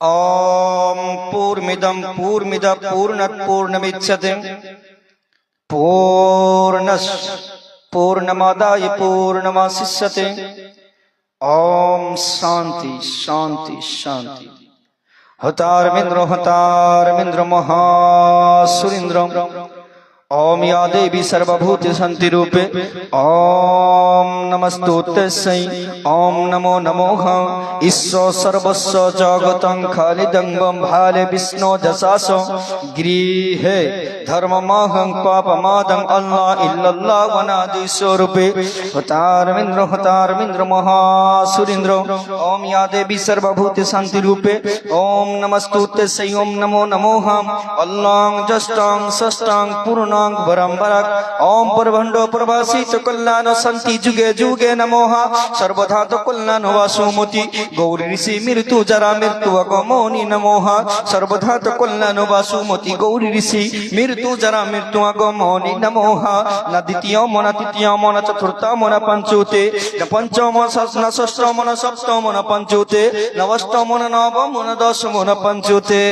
ॐ पूर्मिदं पूर्मिद पूर्णपूर्णमिच्छते पूर्णस् पूर्णमादाय पूर्णमाशिष्यते। ॐ शान्ति शान्ति शान्ति। हतारमिन्द्र हतारमिन्द्र महासुरीन्द्र। ॐ या देवी सर्वभूति सन्ति रूपे ॐ नमस्तुत्यस्यै ॐ नमो नमोः ईश्वर सर्वस्व जगतं खालिदङ्गं भाले विष्णु जसास गृहे धर्ममहं पापमादं अल्लाह इल्लल्लाह वनादि स्वरूपे हतारमिन्द्र हतारमिन्द्र महासुरीन्द्र ॐ या देवी सर्वभूति सन्ति रूपे ॐ नमस्तुत्यस्यै ॐ नमो नमोः अल्लां जष्टां षष्टां पूर्णां वरम्बरक् ॐ परभण्डो प्रभासित कल्याण सन्ति जुगे जुगे नमोः सर्वधात कल्याण वासुमति गौरी ऋषि मृत्यु जरा मृत्यु अगमोनि नमोः सर्वधात कल्याण वासुमति गौरी ऋषि मृत्यु जरा मृत्यु अगमोनि नमोः न द्वितीयम न तृतीयम न चतुर्थम न पञ्चुते न पञ्चम न षष्ठम न सप्तम न पञ्चुते न অষ্টম ন নবম ন দশম ন পঞ্চুতে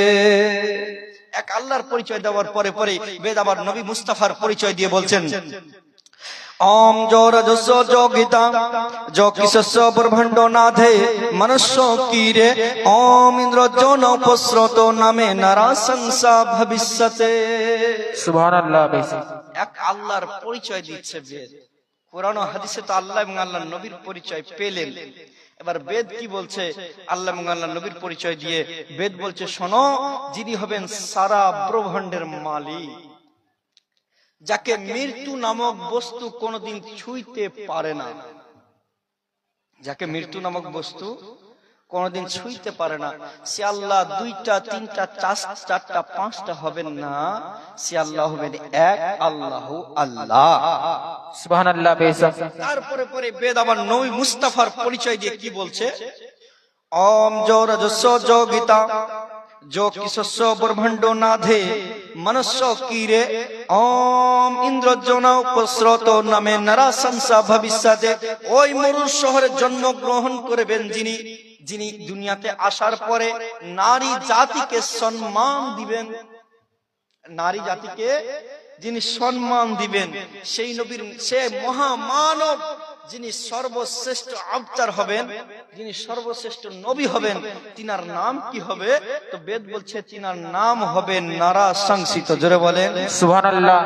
এক আল্লাহর পরিচয় দেওয়ার পরে পরে বেদ আবার নবী মুস্তাফার পরিচয় দিয়ে বলছেন ওম জোরজস্ব যোগিতা যোগিশস্য ব্রহ্মাণ্ড নাথে মনুষ্য কীরে ওম ইন্দ্র জন উপস্রত নামে নারা সংসা ভবিষ্যতে এক আল্লাহর পরিচয় দিচ্ছে বেদ। কোরআন হাদিসে তো আল্লাহ এবং আল্লাহ নবীর পরিচয় পেলেন। এবার বেদ কি বলছে? আল্লাহ আল্লাহ নবীর পরিচয় দিয়ে বেদ বলছে, শোনো, যিনি হবেন সারা ব্রহ্মাণ্ডের মালিক, যাকে মৃত্যু নামক বস্তু কোনোদিন ছুঁইতে পারে না। যাকে মৃত্যু নামক বস্তু কোনোদিন ছুঁইতে পারে না। সে আল্লাহ দুইটা তিনটা চার চারটা পাঁচটা হবেন না। সে আল্লাহ হবেন এক আল্লাহ আল্লাহ। তারপরে পরে বেদ আবার নবী মুস্তাফার পরিচয় দিয়ে কি বলছে? অম জরজস্ব যোগিতা जो किसस्व ब्रह्मंडो नाधे मनुष्य कीरे ओम ইন্দ্রজনা উপস্রত নামে নারা সংসা ভবিষ্যতে ওই মরুর শহরে জন্মগ্রহণ করবেন যিনি। যিনি দুনিয়াতে আসার পরে নারী জাতিকে সম্মান দিবেন। নারী জাতিকে যিনি সম্মান দিবেন, সেই নবীর সে মহামানব যিনি সর্বশ্রেষ্ঠ আবতার হবেন। যিনি সর্বশ্রেষ্ঠ নবী হবেন তিনার নাম কি হবে? তো বেদ বলছে তিনার নাম হবে নারা সংসিত। জোরে বলেন। সুবহান আল্লাহ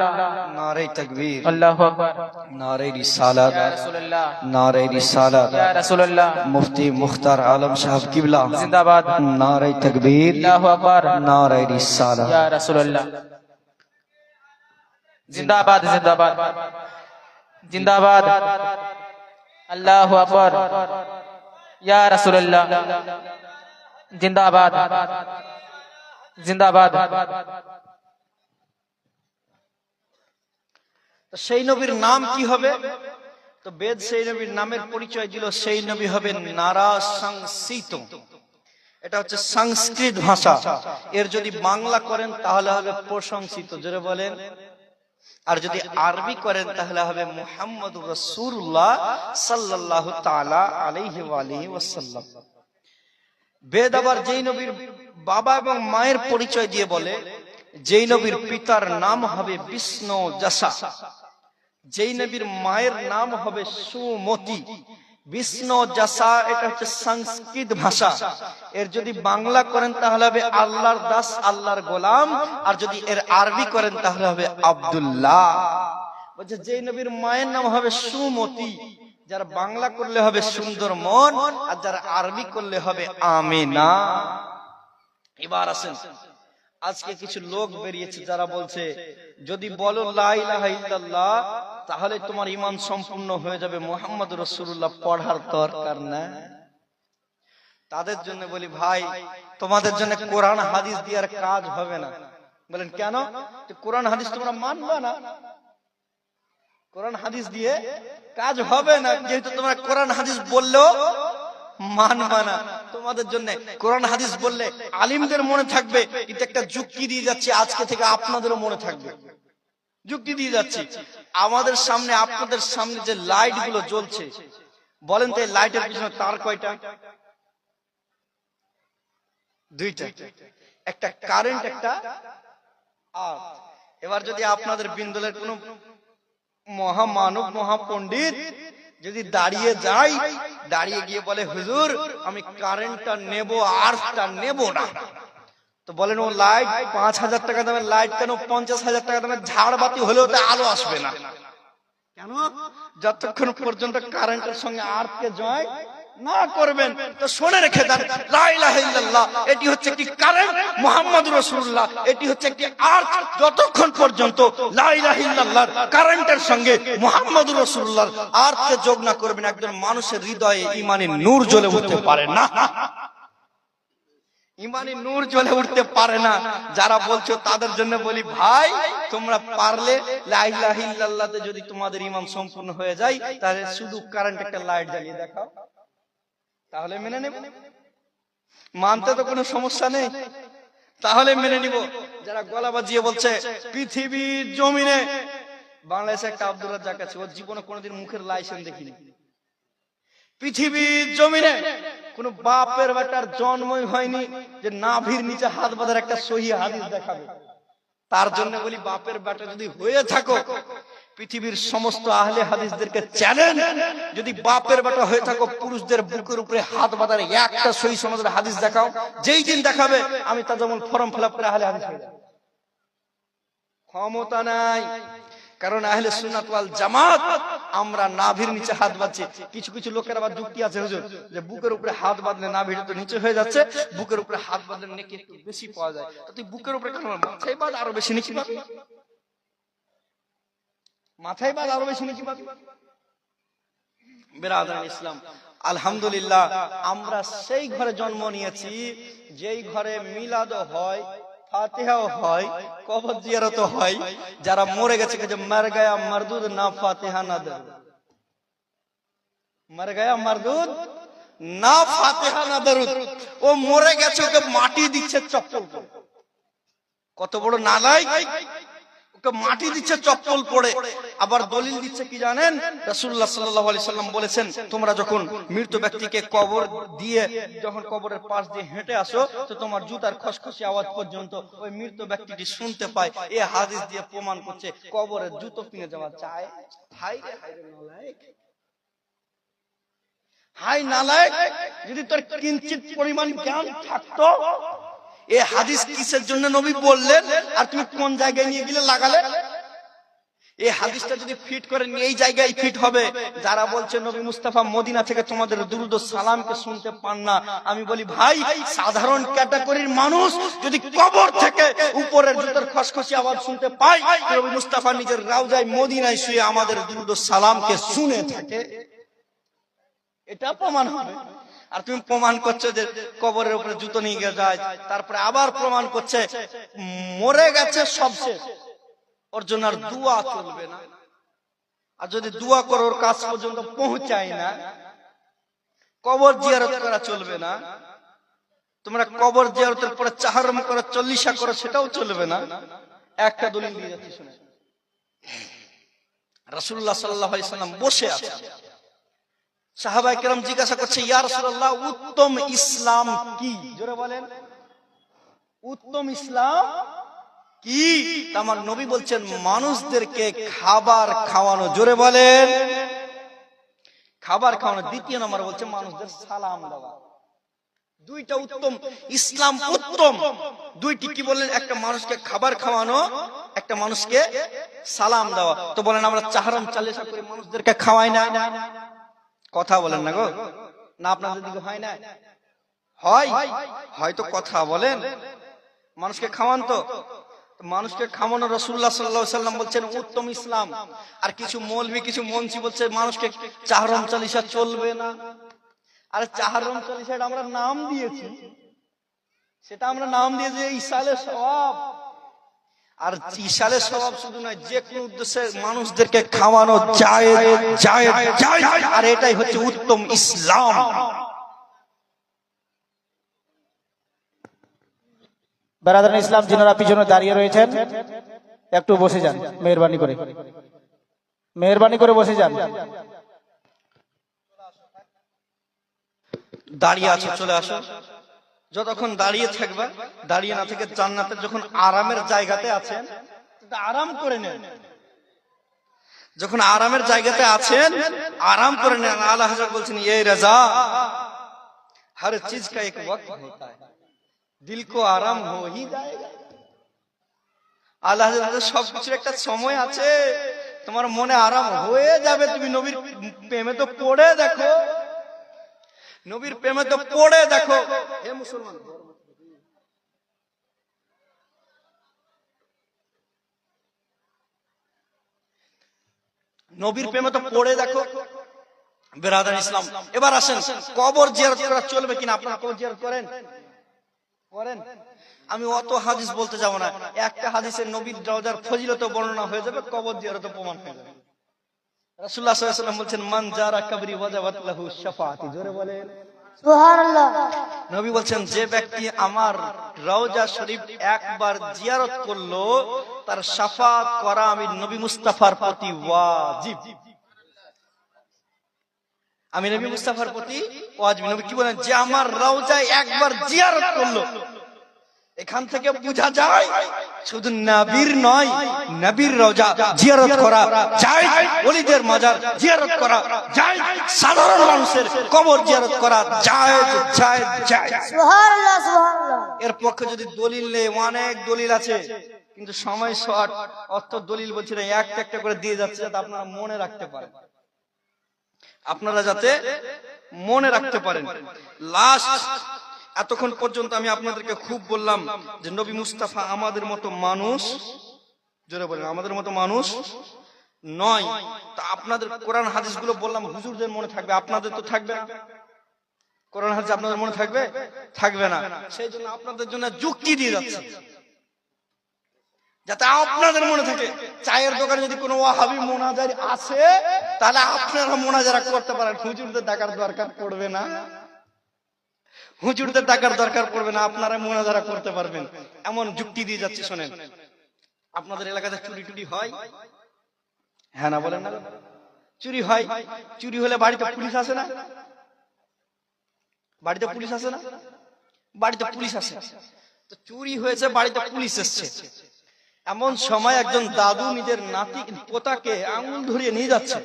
নারে তকবীর। আল্লাহু আকবার। নারে রিসালাত। ইয়া রাসূলুল্লাহ। নারে রিসালাত। ইয়া রাসূলুল্লাহ। মুফতি মুখতার আলম সাহেব কিবলা। জিন্দাবাদ। নারে তকবীর। আল্লাহু আকবার। নারে রিসালাত। ইয়া রাসূলুল্লাহ। জিন্দাবাদ জিন্দাবাদ। জিন্দাবাদ। আল্লাহু আকবার। জিন্দাবাদ। জিন্দাবাদ। সেই নবীর নাম কি হবে? তো বেদ সেই নবীর নামের পরিচয় দিল, সেই নবী হবে নারা সংসিত। এটা হচ্ছে সংস্কৃত ভাষা। এর যদি বাংলা করেন, তাহলে হবে প্রশংসিত। জোরে বলেন। আর যদি আরবি করেন তাহলে হবে মুহাম্মদ রসুল্লাহ সাল্লাহ তালা আলিহি ওসাল্লাম বেদ আবার যেই নবীর বাবা এবং মায়ের পরিচয় দিয়ে বলে যেই নবীর পিতার নাম হবে বিষ্ণু যশা। যেই নবীর মায়ের নাম হবে সুমতি। বিষ্ণু যশা, এটা হচ্ছে সংস্কৃত ভাষা। এর যদি বাংলা করেন, তাহলে হবে আল্লাহর দাস, আল্লাহর গোলাম। আর যদি এর আরবি করেন, তাহলে হবে আব্দুল্লাহ। বলছে, যেই নবীর মায়ের নাম হবে সুমতি, যারা বাংলা করলে হবে সুন্দর মন, আর যারা আরবি করলে হবে আমিনা। এবার আসেন আজকে কিছু লোক বেরিয়েছে যারা বলছে যদি বলো লা তাহলে তোমার ইমান সম্পূর্ণ হয়ে যাবে মোহাম্মদ রসুল্লাহ পড়ার দরকার না তাদের জন্য বলি ভাই তোমাদের জন্য কোরআন হাদিস দিয়ে আর কাজ হবে না। বলেন কেন? কোরআন হাদিস তোমরা মানবে না। কোরআন হাদিস দিয়ে কাজ হবে না। যেহেতু তোমরা কোরআন হাদিস বললেও মানবা না তোমাদের জন্য কোরআন হাদিস বললে আলিমদের মনে থাকবে, কিন্তু একটা যুক্তি দিয়ে যাচ্ছে, আজকে থেকে আপনাদেরও মনে থাকবে। যুক্তি দিয়ে যাচ্ছি। আমাদের সামনে, আপনাদের সামনে যে লাইটগুলো জ্বলছে, বলেন তো লাইটের পিছনে তার কয়টা? দুইটা। একটা কারেন্ট একটা এবার যদি আপনাদের বিন্দুলের কোন মহামানব, মহাপণ্ডিত যদি দাঁড়িয়ে যাই, দাঁড়িয়ে গিয়ে বলে, হুজুর, আমি কারেন্টটা নেব আর্থটা নেব না। তো বলেন, ও লাইট পাঁচ হাজার টাকা দামের লাইট কেন? পঞ্চাশ হাজার টাকা দামের ঝাড়বাতি হলেও তো আলো আসবে না। কেন? যতক্ষণ পর্যন্ত কারেন্টের সঙ্গে আর্থকে জয় না করবেন, তো শুনে রেখে দেন এটি হচ্ছে একটি কারেন্ট মুহাম্মদুর রাসূলুল্লাহ, এটি হচ্ছে একটি আর্থ যতক্ষণ পর্যন্ত লা ইলাহা কারেন্টের সঙ্গে মুহাম্মদুর রাসূলুল্লাহর আর্থকে যোগ না করবেন, একজন মানুষের হৃদয়ে ঈমানের নূর জ্বলে উঠতে পারে না। ইমানি নূর জ্বলে উঠতে পারে না। যারা বলছো, তাদের জন্য বলি, ভাই, তোমরা পারলে লা ইলাহা ইল্লাল্লাহতে যদি তোমাদের ইমাম সম্পূর্ণ হয়ে যায়, তাহলে শুধু কারেন্ট একটা লাইট জ্বালিয়ে দেখাও। তাহলে মেনে নেব। মানতে তো কোনো সমস্যা নেই। তাহলে মেনে নিব। যারা গলা বাজিয়ে বলছে পৃথিবীর জমিনে বাংলাদেশে একটা আব্দুল রাজ্জাক আছে। ওর জীবনে কোনোদিন মুখের লাইসেন্স দেখিনি। পৃথিবীর জমিনে কোন বাপের বেটার জন্মই হয়নি যে নাভির নিচে হাত বাঁধার একটা সহি হাদিস দেখাবে। তার জন্য বলি বাপের বেটা যদি হয়ে থাকো পৃথিবীর সমস্ত আহলে হাদিসদেরকে চ্যালেঞ্জ যদি বাপের বেটা হয়ে থাকো, পুরুষদের বুকের উপরে হাত বাঁধার একটা সহি সমাজের হাদিস দেখাও। যেই দিন দেখাবে, আমি তা যেমন ফর্ম ফিল করে আহলে হাদিস ক্ষমতা নাই। কারণ আহলে সুন্নাত ওয়াল জামাত, আমরা নাভির নিচে হাত বাঁধছি। কিছু কিছু লোকের আবার যুক্তি আছে, হুজুর, যে বুকের উপরে হাত বাঁধলে নাভিটা তো নিচে হয়ে যাচ্ছে, বুকের উপরে হাত বাঁধলে নেকি একটু বেশি পাওয়া যায়। তো তুই বুকের উপরে কেন মাথায় বাঁধ আরও বেশি নিচে পাবি মাথায় বাঁধ আরও বেশি নিচে পাবি বেরাদান ইসলাম। আলহামদুলিল্লাহ, আমরা সেই ঘরে জন্ম নিয়েছি, যেই ঘরে মিলাদ হয়, ফাতিহাও হয় হয়, যারা মরে গেছে মার গায়া মারদুদ না ফাতিহা না দে মার গায়া মারদুদ না ফাতিহা না দরুদ। ও মরে গেছে, ওকে মাটি দিচ্ছে চপ্পল কত বড় নালাই ওকে মাটি দিচ্ছে, চপ্পল পড়ে আবার দলিল দিচ্ছে কি জানেন? রাসূলুল্লাহ সাল্লাল্লাহু আলাইহি সাল্লাম বলেছেন, তোমরা যখন মৃত ব্যক্তিকে কবর দিয়ে যখন কবরের পাশ দিয়ে হেঁটে আসো, তো তোমার জুতার খসখসি আওয়াজ পর্যন্ত ওই মৃত ব্যক্তিটি শুনতে পায়। এ হাদিস দিয়ে প্রমাণ করছে, কবরের জুতো কিনে যাওয়া চায় হাই নালায়েক, যদি তোর কিঞ্চিত পরিমাণ জ্ঞান থাকতো এই হাদিস কিসের জন্য নবী বললেন? আর তুমি কোন জায়গায় নিয়ে গেলে লাগালে? এই হাদিসটা যদি ফিট করে নিয়ে এই জায়গায় ফিট হবে, যারা বলছে নবী মুস্তাফা মদিনা থেকে তোমাদের দুরুদ সালামকে শুনতে পান না, আমি বলি, ভাই, সাধারণ ক্যাটাগরির মানুষ যদি কবর থেকে উপরের জুতোর খসখসি আওয়াজ শুনতে পায়, নবী মুস্তাফা নিজের রাউজায় মদিনায় শুয়ে আমাদের দুরুদ সালামকে শুনে থাকে। এটা প্রমাণ হবে। আর তুমি প্রমাণ করছ যে কবরের উপরে জুতো নিয়ে গিয়ে যায়, তারপরে আবার প্রমাণ করছে, মরে গেছে সব ওর জন্য আর দুয়া চলবে না। আর যদি দুয়া করো ওর কাজ পর্যন্ত পৌঁছায় না, কবর জিয়ারত করা চলবে না। তোমরা কবর জিয়ারতের পরে চাহারম করো, চল্লিশা করো, সেটাও চলবে না। একটা দলিল দিয়ে যাচ্ছি, শুনে। আলাইহি সাল্লাম বসে আছে। সাহাবাই কেরাম জিজ্ঞাসা করছে ইয়া রাসূলুল্লাহ উত্তম ইসলাম কি? জোরে বলেন। উত্তম ইসলাম কি? আমার নবী বলছেন মানুষদেরকে খাবার খাওয়ানো। জোরে বলেন। খাবার খাওয়ানো। দ্বিতীয় নম্বর বলছে মানুষদের সালাম দেওয়া। দুইটা উত্তম ইসলাম উত্তম। দুইটি কি বললেন? একটা মানুষকে খাবার খাওয়ানো একটা মানুষকে সালাম দেওয়া। তো বলেন আমরা চাহারাম করে মানুষদেরকে খাওয়াই না। কথা বলেন না গো। না আপনাদের দিকে হয় না। হয়? হয়তো কথা বলেন। মানুষকে খাওয়ান তো। মানুষকে খাওয়ানো রসুল্লাহ সাল্লাহ সাল্লাম বলছেন, উত্তম ইসলাম। আর কিছু মৌলবি, কিছু মঞ্চি বলছে, মানুষকে চাহরম চালিশা চলবে না। আর চাহরম চালিশা আমরা নাম দিয়েছি। সেটা আমরা নাম দিয়েছি ইসালের স্বভাব আর ইসালের স্বভাব শুধু নয় যে কোনো উদ্দেশ্যে মানুষদেরকে খাওয়ানো যায় যায় যায় আর এটাই হচ্ছে উত্তম ইসলাম। বেরাদান ইসলাম যিনারা পিছনে দাঁড়িয়ে রয়েছেন একটু বসে যান মেহরবানি করে। মেহরবানি করে বসে যান। দাঁড়িয়ে আছো চলে আসো। যতক্ষণ দাঁড়িয়ে থাকবা দাঁড়িয়ে না থেকে জান্নাতে যখন আরামের জায়গাতে আছেন আরাম করে নেন। যখন আরামের জায়গাতে আছেন আরাম করে নেন। আল্লাহ বলছেন এই রাজা হর চিজ কা এক ওয়াক্ত হোতা হ্যায়। দিল কো আরাম হো হি জায়েগা। আল্লাহ হাজার সবকিছুর একটা সময় আছে। তোমার মনে আরাম হয়ে যাবে। তুমি নবীর প্রেমে তো পড়ে দেখো। নবীর প্রেমে তো পড়ে দেখো। হে মুসলমান। নবীর প্রেমে তো পড়ে দেখো। বেরাদার ইসলাম। এবার আসেন কবর জিয়ারত করা চলবে কিনা? আপনারা কবর জিয়ারত করেন। করেন। আমি অত হাদিস বলতে যাব না। একটা হাদিসের নবীর রওজার ফজিলত বর্ণনা হয়ে যাবে কবর জিয়ারত প্রমাণ হয়ে যাবে। রাসূলুল্লাহ সাল্লাল্লাহু আলাইহি ওয়াসাল্লাম বলছেন মান জারা কবরি ওয়াজাবাত লাহু শাফাআতি। জোরে বলেন। নবী বলছেন যে ব্যক্তি আমার রওজা শরীফ একবার জিয়ারত করল তার শাফাত করা আমি নবী মুস্তাফার প্রতি ওয়াজিব। আমি নবী মুস্তাফার প্রতি ওয়াজিব। নবী কি বলেন? যে আমার রওজায় একবার জিয়ারত করল এখান থেকে বোঝা যায় শুধু নবীর নয় নবীর রওজা জিয়ারত করা যায়। ওলিদের মাজার জিয়ারত করা যায়। সাধারণ মানুষের কবর জিয়ারত করা যায় যায় যায়। এর পক্ষে যদি দলিল নেই অনেক দলিল আছে। কিন্তু সময় শর্ট অর্থ দলিল বলছি না একটা একটা করে দিয়ে যাচ্ছে যাতে আপনারা মনে রাখতে পারেন। আপনারা যাতে মনে রাখতে পারেন। লাস্ট এতক্ষণ পর্যন্ত আমি আপনাদেরকে খুব বললাম যে নবী মুস্তাফা আমাদের মতো মানুষ, জোরে বলেন, আমাদের মতো মানুষ নয়। তা আপনাদের কোরআন হাদিসগুলো বললাম, হুজুরদের মনে থাকবে, আপনাদের তো থাকবে না। কোরআন হাদিস আপনাদের মনে থাকবে? থাকবে না। সেই জন্য আপনাদের জন্য যুক্তি দিয়ে যাচ্ছে। যাতে আপনাদের মনে থাকে, চায়ের দোকানে যদি কোনো ওয়াহাবি মোনাজারি আছে, তাহলে আপনারা মোনাজারা করতে পারেন। হুজুরদের টাকার দরকার পড়বে না। হুজুরদের টাকার দরকার পড়বে না, আপনারা মোনাজারা করতে পারবেন। এমন যুক্তি দিয়ে যাচ্ছে, শোনেন। আপনাদের এলাকাতে চুরি টুরি হয়? হ্যাঁ না বলেন না। চুরি হয়? চুরি হলে বাড়িতে পুলিশ আসে না? বাড়িতে পুলিশ আসে না? বাড়িতে পুলিশ আসে। তো চুরি হয়েছে, বাড়িতে পুলিশ এসছে। এমন সময় একজন দাদু নিজের নাতি পোতাকে আঙুল ধরিয়ে নিয়ে যাচ্ছে।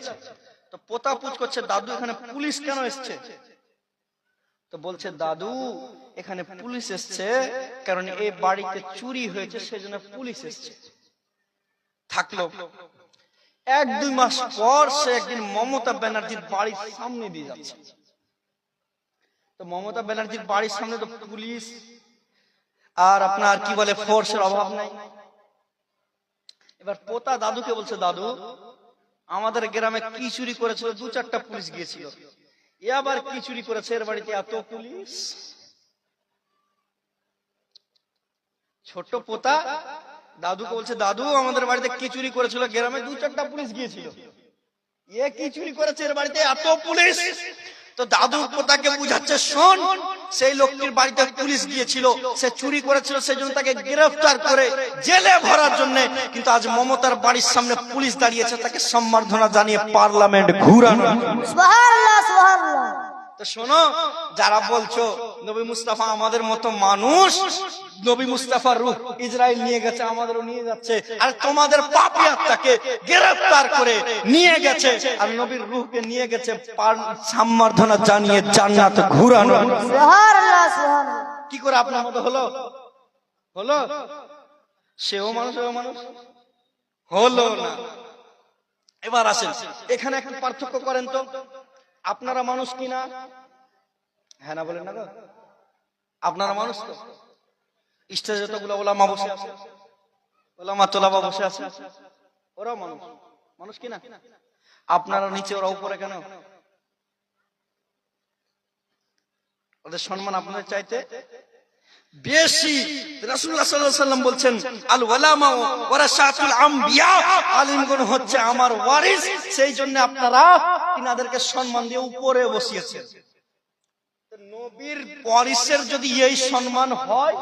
তো পোতা পুচ করছে, দাদু, এখানে পুলিশ কেন এসছে? তো বলছে দাদু এখানে পুলিশ এসছে কারণ এই বাড়িতে চুরি হয়েছে সেজন্য পুলিশ এসছে। থাকল। এক দুই মাস পর সে একদিন মমতা ব্যানার্জির বাড়ির সামনে দিয়ে যাচ্ছে। তো মমতা ব্যানার্জির বাড়ির সামনে তো পুলিশ। আর আপনার কি বলে ফোর্সের অভাব নাই? এবার পোতা দাদুকে বলছে দাদু আমাদের গ্রামে কি চুরি করেছিল? দু চারটা পুলিশ গিয়েছিল। এ আবার কি চুরি করেছে এর বাড়িতে এত পুলিশ? ছোট পোতা, দাদুকে বলছে, দাদু, আমাদের বাড়িতে কি চুরি করেছিল? গ্রামে দু চারটা পুলিশ গিয়েছিল। এ কি চুরি করেছে এর বাড়িতে এত পুলিশ? তো দাদু পোতাকে বুঝাচ্ছে, শোন সেই লোকটির বাড়িতে পুলিশ গিয়েছিল, সে চুরি করেছিল, সেই জন্য তাকে গ্রেফতার করে জেলে ভরার জন্য। কিন্তু আজ মমতার বাড়ির সামনে পুলিশ দাঁড়িয়েছে, তাকে সম্বর্ধনা জানিয়ে পার্লামেন্ট ঘুরানো। তো শোনো যারা বলছো নবী মুস্তাফা আমাদের মতো মানুষ নবী মুস্তাফার রূহ ইসরায়েল নিয়ে গেছে আমাদেরও নিয়ে যাচ্ছে আর তোমাদের পাপি আত্মাকে গ্রেফতার করে নিয়ে গেছে আর নবীর রূহকে নিয়ে গেছে সম্বর্ধনা জানিয়ে জান্নাত ঘুরানো। কি করে আপনার মতো হলো? হলো? সেও মানুষ এও মানুষ? হলো না। এবার আসেন এখানে একটু পার্থক্য করেন তো। আপনারা মানুষ কিনা? হ্যাঁ না বলেন না গো? আপনারা মানুষ তো? স্টেজে যতগুলো ওলামা বসে আছে। ওলামা তোলাবা বসে আছে। ওরাও মানুষ। মানুষ কিনা? আপনারা নিচে ওরা উপরে কেন? ওদের সম্মান আপনাদের চাইতে বেশি। রাসূলুল্লাহ সাল্লাল্লাহু আলাইহি সাল্লাম বলছেন আল ওয়ালামা ওয়ারাসাতুল আম্বিয়া আলিমগণ হচ্ছে আমার ওয়ারিস। সেই জন্য আপনারা তিনাদেরকে সম্মান দিয়ে উপরে বসিয়েছেন নবীর ওয়ারিসের যদি এই সম্মান হয়,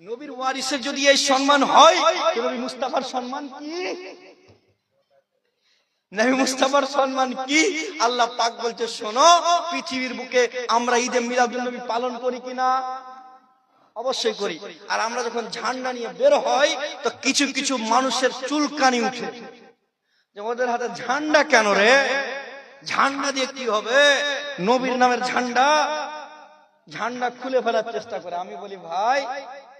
নবীর ওয়ারিসের যদি এই সম্মান হয় নবী মুস্তাফার সম্মান কি? নবী মুস্তাফার সম্মান কি? আল্লাহ পাক বলছে, শোনো, পৃথিবীর বুকে আমরা ঈদে মিলাদুল নবী পালন করি কিনা? অবশ্যই করি। আর আমরা যখন ঝান্ডা নিয়ে বের হই, তো কিছু কিছু মানুষের চুলকানি উঠে। যে ওদের হাতে ঝান্ডা কেন রে ঝান্ডা দিয়ে কি হবে নবীর নামের ঝান্ডা ঝান্ডা খুলে ফেলার চেষ্টা করে আমি বলি ভাই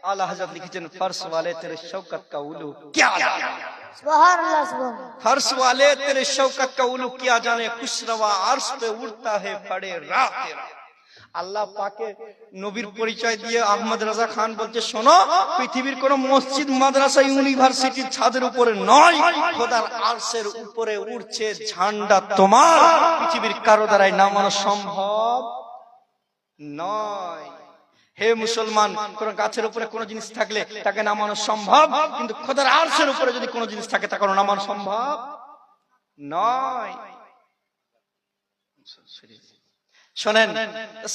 আল্লাহ হাজরত লিখেছেন ফর্স वाले तेरे शौकत का उलू क्या जाने सुबहान अल्लाह सुबहान फर्श वाले तेरे शौकत का उलू क्या जाने कुछ रवा अर्श पे उड़ता है फड़े रात तेरा আল্লাহ পাকে নবীর পরিচয় দিয়ে আহমদ রাজা খান বলছে শোনো পৃথিবীর কোন মসজিদ মাদ্রাসা ইউনিভার্সিটির ছাদের উপরে নয়। খোদার আরশের উপরে উড়ছে ঝান্ডা তোমার। পৃথিবীর কারও দ্বারাই নামানো সম্ভব নয়। হে মুসলমান কোন গাছের উপরে কোন জিনিস থাকলে তাকে নামানো সম্ভব কিন্তু খোদার আরশের উপরে যদি কোনো জিনিস থাকে তাকে নামানো সম্ভব নয়। শোনেন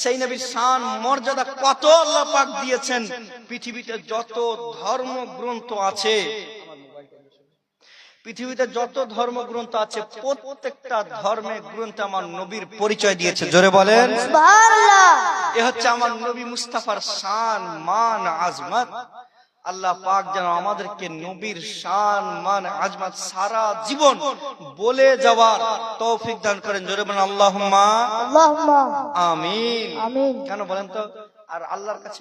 সেই নবীর শান মর্যাদা কত আল্লাহ পাক দিয়েছেন? পৃথিবীতে যত ধর্ম গ্রন্থ আছে পৃথিবীতে যত ধর্ম গ্রন্থ আছে প্রত্যেকটা ধর্মে গ্রন্থ আমার নবীর পরিচয় দিয়েছে। জোরে বলেন। এ হচ্ছে আমার নবী মুস্তাফার শান মান আজমত। আল্লাহ পাক যেন আমাদেরকে নবীর শান মান আজমাত সারা জীবন বলে যাওয়ার তৌফিক দান করেন। জোরে বলেন আল্লাহ আমিন। কেন বলেন তো? আর আল্লাহর কাছে